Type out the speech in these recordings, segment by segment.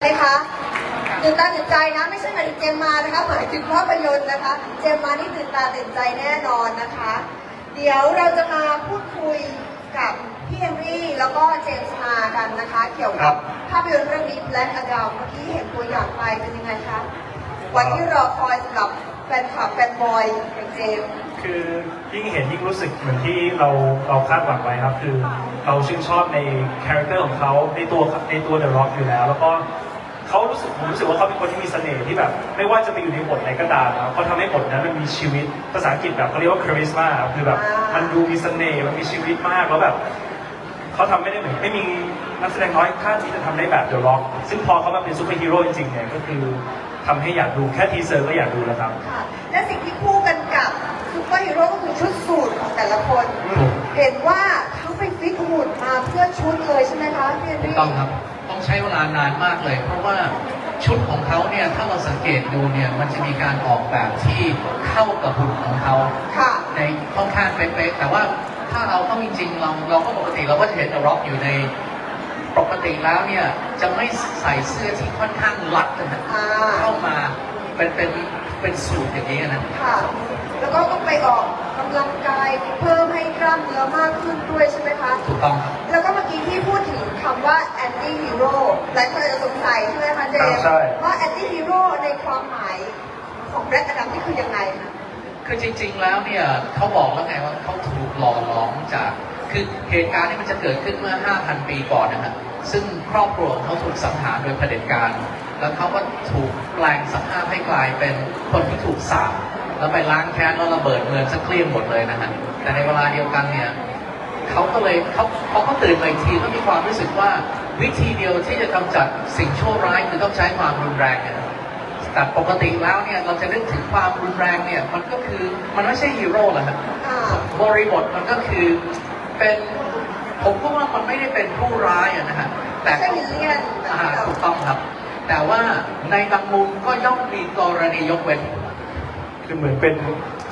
ไหมคะตื่นตาตื่นใจนะไม่ใช่หมายถึงเจมมานะคะหมายถึงภาพยนตร์นะคะ เจมมานี่ตื่นตาตื่นใจแน่นอนนะคะ เดี๋ยวเราจะมาพูดคุยกับพี่เฮนรี่แล้วก็เจมส์มากันนะคะ เกี่ยวครักับบ ภาพยนตร์เรื่องนี้ Black Adam เมื่อกี้เห็นตัวอย่างไปเป็นยังไงคะวันที่รอคอยสำหรับแฟนคลับแฟนบอยอย่างเจมส์คือยิ่งเห็นยิ่งรู้สึกเหมือนที่เราเราคาดหวังไว้ครับ คือเราชื่นชอบในคาแรคเตอร์ของเขาในตัวในตัวเดอะร็อกอยู่แล้ว แล้วก็ เขารู้สึกผมรู้สึกว่าเขาเป็นคนที่มีเสน่ห์ที่แบบ ไม่ว่าจะไปอยู่ในบทไหนก็ตามนะครับเขาทำให้บทนั้นมันมีชีวิตภาษาอังกฤษแบบเขาเรียกว่า charisma ครับคือแบบมันดูมีเสน่ห์มันมีชีวิตมากแล้วแบบเขาทำไม่ได้เหมือนไม่มีนักแสดงน้อยท่านที่จะทำได้แบบเดอะร็อก ซึ่งพอเขามาเป็นซูเปอร์ฮีโร่จริงๆเนี่ยก็คือทำให้อยากดูแค่ทีเซอร์ก็อยากดูแล้วครับค่ะและสิ่งที่คู่กันกับซูเปอร์ฮีโร่ก็คือชุดสูทของแต่ละคนอืมเห็นว่าเขาไปฟิตหุ่นมาเพื่อชุดเลยใช่ไหมคะพี่เฮนถูกรี่ต้องครับ ต้องใช้เวลานานมากเลย เพราะว่าชุดของเขาเนี่ยถ้าเราสังเกตดูเนี่ยมันจะมีการออกแบบที่เข้ากับหุ่นของเขาค่ะ ในค่อนข้างเป๊ะๆแต่ว่าถ้าเราต้องจริงๆเราเราก็ปกติเราก็จะเห็นร็อกอยู่ในปกติแล้วเนี่ยจะไม่ใส่เสื้อที่ค่อนข้างรัดนะฮะอ่า เข้ามาเป็นเป็น เป็นสูทอย่างนี้นะค่ะ แล้วก็ต้องไปออกกำลังกายเพิ่มให้กล้ามเนื้อมากขึ้นด้วยใช่ไหมคะ ถูกต้องครับ แล้วก็เมื่อกี้ที่พูดถึงคำว่า anti hero หลายคนอาจจะสงสัยใช่ไหมคะเจมครับใช่ ว่า anti hero ในความหมายของแบล็กอดัมนี่คือยังไงคะ คือจริงๆ แล้วเนี่ยเขาบอกแล้วไงว่าเขาถูกหล่อหลอมจาก คือเหตุการณ์นี้มันจะเกิดขึ้นเมื่อ 5,000 ปีก่อนนะฮะซึ่งครอบครัวของเขาถูกสังหารโดยเผด็จการ แล้วเขาก็ถูกแปลงสภาพให้กลายเป็นคนที่ถูกสาปแล้วไปล้างแค้นแล้วระเบิดเมืองสักเกลี้ยงหมดเลยนะฮะแต่ในเวลาเดียวกันเนี่ยเขาก็เลยเขาเขาก็ตื่นมาอีกทีก็มีความรู้สึกว่าวิธีเดียวที่จะกำจัดสิ่งชั่วร้ายคือต้องใช้ความรุนแรงเนี่ยแต่ปกติแล้วเนี่ยเราจะนึกถึงความรุนแรงเนี่ยมันก็คือมันไม่ใช่ฮีโร่หรอกครับอ่าบริบทมันก็คือเป็นผมก็ว่ามันไม่ได้เป็นผู้ร้ายอะนะฮะแต่ไม่ใช่วิลเลียนแบบอ่าที่เราถูกต้องครับ แต่ว่าในบางมุมก็ย่อมมีกรณียกเว้น คือเหมือนเป็น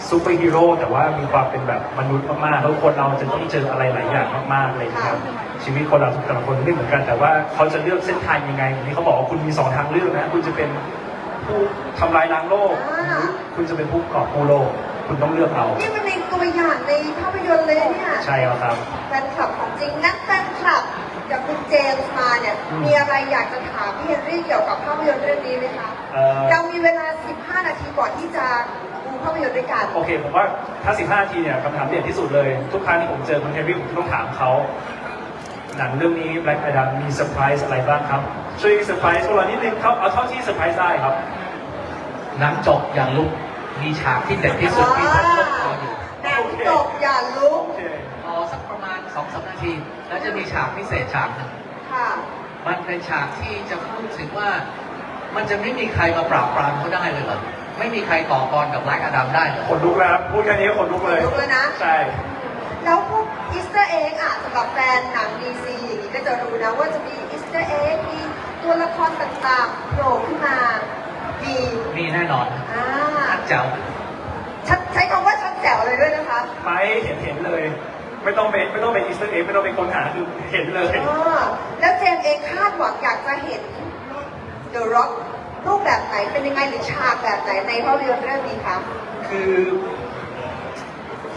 ซูเปอร์ฮีโร่แต่ว่ามีความเป็นแบบมนุษย์มากๆแล้วคนเราจะต้องเจออะไรหลายอย่างมากๆเลยนะครับ ชีวิตคนเราแต่ละคนไม่เหมือนกันแต่ว่าเขาจะเลือกเส้นทางยังไงวันนี้เขาบอกว่าคุณมีสองทางเลือกนะ คุณจะเป็นผู้ทำลายล้างโลกหรือคุณจะเป็นผู้กอบกู้โลก คุณต้องเลือกเอานี่มันในตัวอย่างในภาพยนตร์เลยเนี่ยใช่แล้วครับแฟนคลับของจริงงั้นแฟนคลับ กับคุณเจมส์มาเนี่ยอืมมีอะไรอยากจะถามพี่เฮนรี่เกี่ยวกับภาพยนตร์เรื่องนี้ไหมคะเอ่อ เรามีเวลา 15 นาทีก่อนที่จะดูภาพยนตร์ด้วยกัน โอเคผมว่าถ้า 15นาทีเนี่ยคำถามเด่นที่สุดเลย ทุกครั้งที่ผมเจอคุณเฮฟวี่ผมต้องถามเขา หนังเรื่องนี้ Black Adam มีเซอร์ไพรส์อะไรบ้างครับ ช่วยเซอร์ไพรส์พวกเรานิดนึงเขาเอาเท่าที่เซอร์ไพรส์ได้ครับ หนังจบอย่างลุกมีฉากที่เด็ดที่สุดที่ผมต้องรออยู่ หนังจบอย่าลุกโอเครอสัก ประมาณ2อสนาที แล้วจะมีฉากพิเศษฉากหนึ่งค่ะมันเป็นฉากที่จะพูดถึงว่า มันจะไม่มีใครมาปราบปรามเขาได้เลยเหรอไม่มีใครต่อกรกับแบล็กอดัมได้เหรอขนลุกแล้วครับพูดแค่นี้ก็ขนลุกเลยขนลุกเลยนะ ใช่ แล้วพวกอีสเตอร์เอ็กอะสำหรับแฟนหนังดีซีอย่างนี้ก็จะรู้นะว่าจะมีอีสเตอร์เอ็กมีตัวละครต่างๆโผล่ขึ้นมามีมีแน่นอนอ่าชัดเจ๋วชัดใช้คำว่าชัดแจ๋วเลยด้วยนะคะ ไปเห็นเห็นเลย ไม่ต้องเป็นไม่ต้องเป็นอีสเตอร์เอ็กไม่ต้องเป็นคนหาคือเห็นเลยอ่าแล้วเจมส์เองคาดหวังอยากจะเห็น The Rock รูปแบบไหนเป็นยังไงหรือฉากแบบไหนในภาพยนตร์เรื่องนี้คะ คือ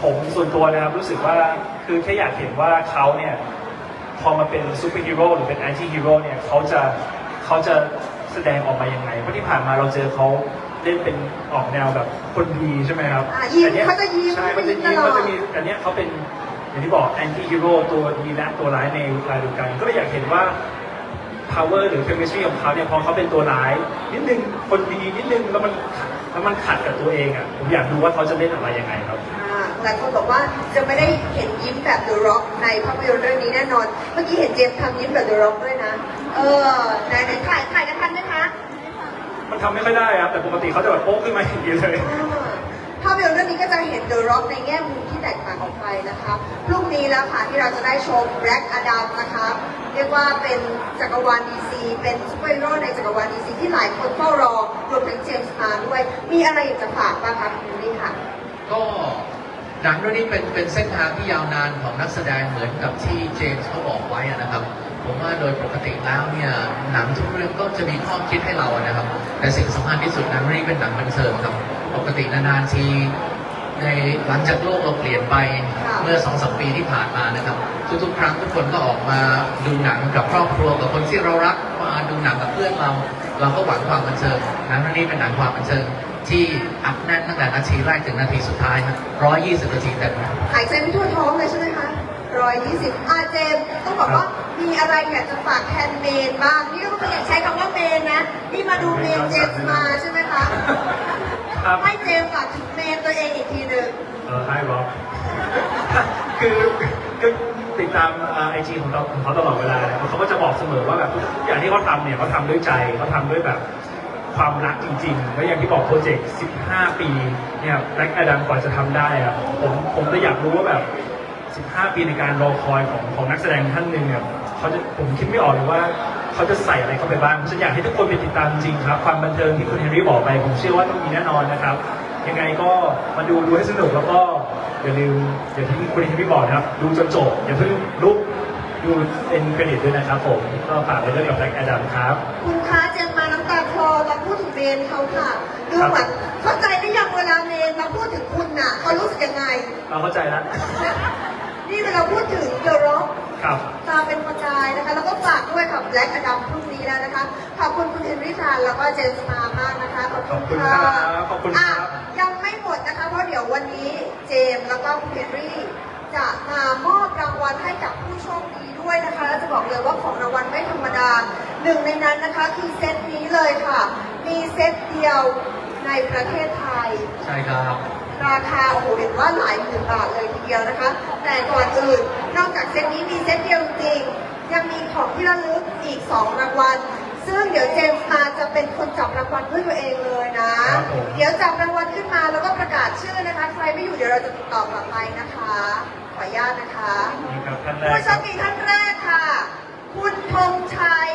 ผมส่วนตัวนะครับรู้สึกว่าคือแค่อยากเห็นว่าเขาเนี่ยพอมาเป็นซูเปอร์ฮีโร่หรือเป็นแอนตี้ฮีโร่เนี่ยเขาจะเขาจะแสดงออกมายังไงเพราะที่ผ่านมาเราเจอเขาเล่นเป็นออกแนวแบบคนดีใช่ไหมครับอ่ายิ้มอันนี้ยเขาจะยิ้มใช่เขาจะยิ้มตลอดเขาจะมีอันเนี้ยเขาเป็น อย่างที่บอกแอนตี้ฮีโร่ตัวดีและตัวร้ายในรายเดียวกัน ก็เลยอยากเห็นว่า power หรือ chemistry ของเขาเนี่ยพอเขาเป็นตัวร้ายนิดนึงคนดีนิดนึงแล้วมันแล้วมันขัดกับตัวเองอะผมอยากดูว่าเขาจะเล่นอะไรยังไงครับ อ่าหลายคนบอกว่าจะไม่ได้เห็นยิ้มแบบ The Rock ในภาพยนตร์เรื่องนี้แน่นอน เมื่อกี้เห็นเจมส์ทำยิ้มแบบ The Rock ด้วยนะ เออไหนไหนถ่ายถ่ายกันทันไหมคะมันทำไม่ค่อยได้ครับแต่ปกติเขาจะแบบโป๊กขึ้นมาอย่างนี้เลย อ่าภาพยนตร์เรื่องนี้ก็จะเห็น The Rock ในแง่มุมที่แตกต่างออกไปนะคะ พรุ่งนี้แล้วค่ะที่เราจะได้ชม Black Adam นะคะเรียกว่าเป็นจักรวาล DC เป็นซูเปอร์ฮีโร่ในจักรวาล DC ที่หลายคนเฝ้ารอรวมถึงเจมส์มาด้วย มีอะไรอยากจะฝากบ้างคะคุณนี่ค่ะ ก็หนังเรื่องนี้เป็นเป็นเส้นทางที่ยาวนานของนักแสดงเหมือนกับที่เจมส์เขาบอกไว้นะครับ ผมว่าโดยปกติแล้วเนี่ยหนังทุกเรื่องก็จะมีข้อคิดให้เราอะนะครับ แต่สิ่งสำคัญที่สุดหนังเรื่องนี้เป็นหนังบันเทิงครับปกตินานๆทีในหลังจากโลกเราเปลี่ยนไป เมื่อสองสามปีที่ผ่านมานะครับ ทุกๆ ครั้งทุกคนก็ออกมาดูหนังกับครอบครัวกับคนที่เรารักมาดูหนังกับเพื่อนเรา เราก็หวังความบันเทิงหนังเรื่องนี้เป็นหนังความบันเทิงที่อัดแน่นตั้งแต่นาทีแรกถึงนาทีสุดท้ายครับร้อยยี่สิบนาทีเต็มนะหายใจไม่ทั่วท้องเลยใช่ไหมคะร้อยยี่สิบอาเจมส์ต้องบอกว่ามีอะไรอยากจะฝากแทนเมนบ้าง นี่ก็ไม่อยากใช้คำว่าเมนนะ นี่มาดูเมนเจมส์มาใช่ไหมคะ ครับ ให้เจมส์ฝากถึงเมนตัวเองอีกทีหนึ่งเออให้ร็อกคือคือติดตามไอจีของเราของเขาตลอดเวลาเลยเขาก็จะบอกเสมอว่าแบบทุกอย่างที่เขาทำเนี่ยเขาทำด้วยใจเขาทำด้วยแบบความรักจริงๆ แล้วอย่างที่บอกโปรเจกต์ 15 ปีเนี่ยแบล็กอดัมกว่าจะทำได้อะผมผมจะอยากรู้ว่าแบบ 15 ปีในการรอคอยของของนักแสดงท่านหนึ่งเนี่ยเขาจะผมคิดไม่ออกเลยว่าเขาจะใส่อะไรเข้าไปบ้างฉันอยากให้ทุกคนไปติดตามจริงครับ ความบันเทิงที่คุณเฮนรี่บอกไป ผมเชื่อว่าต้องมีแน่นอนนะครับ ยังไงก็มาดูดูให้สนุกแล้วก็อย่าลืมอย่างที่คุณเฮนรี่บอกนะครับ ดูจนจบอย่าเพิ่งลุกดูเป็นเครดิตด้วยนะครับผมก็ฝากไว้ด้วยกับแบล็กอดัมครับ คุณคะเจมส์มาน้ำตาคลอตอนพูดถึงเมนเขาค่ะ ดูเหมือนเข้าใจได้ยังเวลาเมนมาพูดถึงคุณน่ะเขารู้สึกยังไง เราเข้าใจแล้วนี่เวลาพูดถึงเดอะร็อกครับตาเป็นประกายนะคะ แล้วก็ฝากด้วยกับแบล็กอดัมพรุ่งนี้แล้วนะคะ ขอบคุณคุณเฮนรี่ชานแล้วก็เจมส์มามากนะคะ ขอบขอบคุคุณณค่ะครับขอบคุณครับ เจมส์แล้วก็คุณเฮนรี่จะมามอบรางวัลให้กับผู้โชคดีด้วยนะคะและจะบอกเลยว่าของรางวัลไม่ธรรมดาหนึ่งในนั้นนะคะคือเซตนี้เลยค่ะ มีเซตเดียวในประเทศไทย ใช่ครับ ราคาโอ้โหเห็นว่าหลายหมื่นบาทเลยทีเดียวนะคะ แต่ก่อนอื่นนอกจากเซตนี้มีเซตเดียวจริงยังมีของที่ระลึกอีก 2 รางวัล ซึ่งเดี๋ยวเจมส์มาจะเป็นคนจับรางวัลเพื่อตัวเองเลยนะเดี๋ยวจับรางวัลขึ้นมาแล้วก็ประกาศชื่อนะคะ ใครไม่อยู่เดี๋ยวเราจะติดต่อกลับไปนะคะ ขออนุญาตนะคะ นะครัผู้ชมีท่านแรกค่ะ คุณธงชัย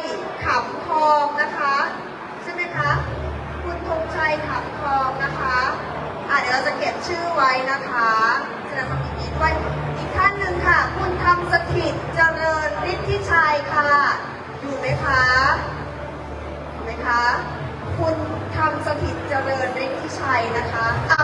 ขำทองนะคะ ใช่ไหมคะ คุณธงชัยขำทองนะคะอะเดี๋ยวเราจะเก็บชื่อไว้นะคะแสดงความยินดีด้วยอีกท่านหนึ่งค่ะ คุณธรรมสถิตเจริญฤทธิชัยค่ะ อยู่ไหมคะ คะ คุณทำสถิตเจริญฤทธิชัยนะคะ